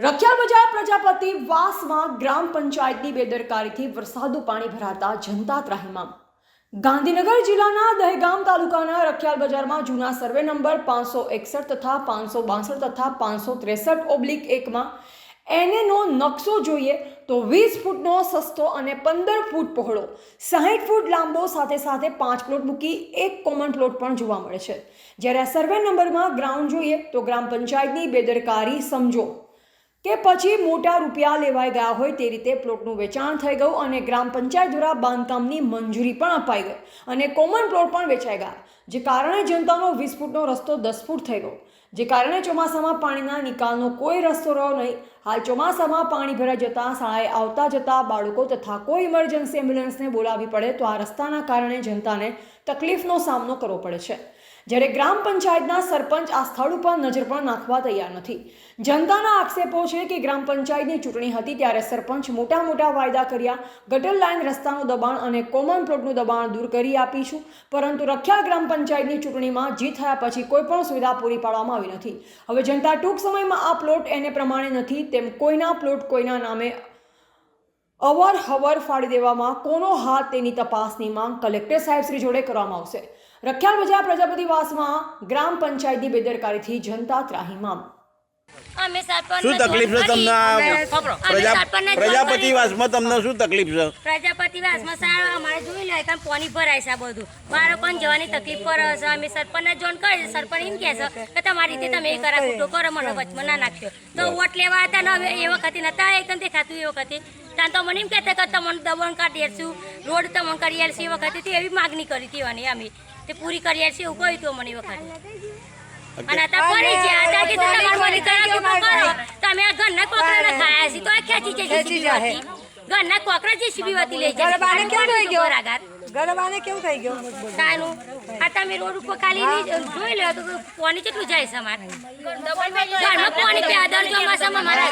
પ્રજાપતિ વાસમાં ગ્રામ પંચાયતની બેદરકારીથી વરસાદનું પાણી ભરાતા જનતા ત્રાહિમામ. ગાંધીનગર જિલ્લાના દહેગામ તાલુકાના રખિયાલ બજારમાં જૂના સર્વે નંબર પાંચસો એકસઠ તથા પાંચસો બાસઠ તથા પાંચસો ત્રેસઠ ઓબ્લિક એકમાં એનેનો નકશો જોઈએ તો વીસ ફૂટનો સસ્તો અને પંદર ફૂટ પહોળો, સાહીઠ ફૂટ લાંબો સાથે સાથે પાંચ પ્લોટ મૂકી એક કોમન પ્લોટ પણ જોવા મળે છે. જ્યારે સર્વે નંબરમાં ગ્રાઉન્ડ જોઈએ તો ગ્રામ પંચાયતની બેદરકારી સમજો. કે પછી મોટા રૂપિયા લેવાઈ ગયા હોય તે રીતે પ્લોટનું વેચાણ થઈ ગયું અને ગ્રામ પંચાયત દ્વારા બાંધકામની મંજૂરી પણ અપાઈ ગઈ અને કોમન પ્લોટ પણ વેચાઈ ગયા, જે કારણે જનતાનો વીસ ફૂટનો રસ્તો દસ ફૂટ થઈ ગયો. જે કારણે ચોમાસામાં પાણીના નિકાલનો કોઈ રસ્તો રહ્યો નહીં. હાલ ચોમાસામાં પાણી ભરાઈ જતાં શાળાએ આવતા જતા બાળકો તથા કોઈ ઇમરજન્સી એમ્બ્યુલન્સને બોલાવવી પડે તો આ રસ્તાના કારણે જનતાને તકલીફનો સામનો કરવો પડે છે. જ્યારે ગ્રામ પંચાયતના સરપંચ આ સ્થળ ઉપર નજર પણ નાખવા તૈયાર નથી. જનતાના આક્ષેપો છે કે ગ્રામ પંચાયતની ચૂંટણી હતી ત્યારે સરપંચ મોટા મોટા વાયદા કર્યા. ગટર લાઇન રસ્તાનું દબાણ અને કોમન પ્લોટનું દબાણ દૂર કરી આપીશું. પરંતુ રખ્યા ગ્રામ પંચાયતની ચૂંટણીમાં જીત થયા પછી કોઈ પણ સુવિધા પૂરી પાડવામાં આવી નથી. હવે જનતા ટૂંક સમયમાં આ પ્લોટ એને પ્રમાણે નથી. તેમ કોઈના પ્લોટ કોઈના નામે અવર હવર ફાડી દેવામાં કોનો હાથ તેની તપાસની માંગ કલેક્ટર સાહેબ શ્રી જોડે કરવામાં આવશે. રખિયાલ બજાર પ્રજાપતિવાસમાં ગ્રામ પંચાયતની બેદરકારીથી જનતા ત્રાહિમામ. અમે શું તકલીફ છે તમને આ કરી. અમે પ્રજા સરપંચને જોન પ્રજાપતિ વાસમાં તમને શું તકલીફ છે? પ્રજાપતિ વાસમાં સારું અમારે જોઈ લે કારણ ભરાય છે આ બધું. બાળકોને જવાની તકલીફ પર હશે અમે સરપંચને જોન કરી સરપંચ એમ કહે છે કે તમારી રીતે તમે એ કરા ખોટો કરો મને વચમાં ના નાખ્યો તો વોટ લેવા હતા ને હવે એ વખતે નતા એકદમ દેખાતું એ વખતે. ત્યાં તો મને એમ કહેતા કે તમને દબાણ કાઢી આલશું રોડ તમને કરી આલશું એ વખતે. એવી માગણી કરી હતી અમે. તે પૂરી કરી આલશું એવું કહ્યું હતું મને એ વખતે. અને અત્યારે ફરી છે કે તો તમાર મને કરા કે કરો. તમે આ ઘરના કોકરાને ખાયા છે તો આ ખેંચી છે ખેંચી જાય. ઘર ઘરના કોકરા જીસીબી વતી લઈ જાય. ગરબાને કેવું થઈ ગયો? રાગાર ગરબાને કેવું થઈ ગયો? તાનું. આ તમે રોડ ઉપર ખાલી ની- જોઈ લો તો પાણી કેટલું જાય છે અમારે? ઘરમાં પાણી પેદલ ચોમાસામાં મારા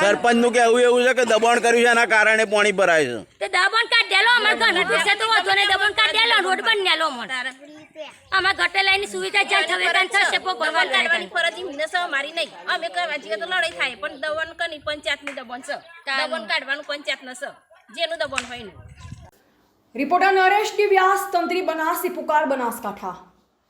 સરપંચનું કહેવું એવું છે કે દબાણ કર્યું છે એના કારણે પાણી ભરાય છે. તે દબણ કાઢ દેલો અમારે ઘરના પૈસા તો વધુ નહીં. દબણ કાઢ દેલો રોડ બની દેલો મને અમારે ગટર લાઈનની સુવિધા જ્યાં થવે ત્યાં થશે પણ ભગવાન કરવાની કરવાની ફરજ મને અમારી નહીં. અમે કરવા જઈએ તો લડાઈ થાય પણ દબાણ કની પંચાયતની દબાણ છે. દબાણ કાઢવાનું ન છે. જેનું દબન હોય ને રિપોર્ટર નરેશ વ્યાસ તંત્રી બનાસી પુકાર બનાસકાંઠા.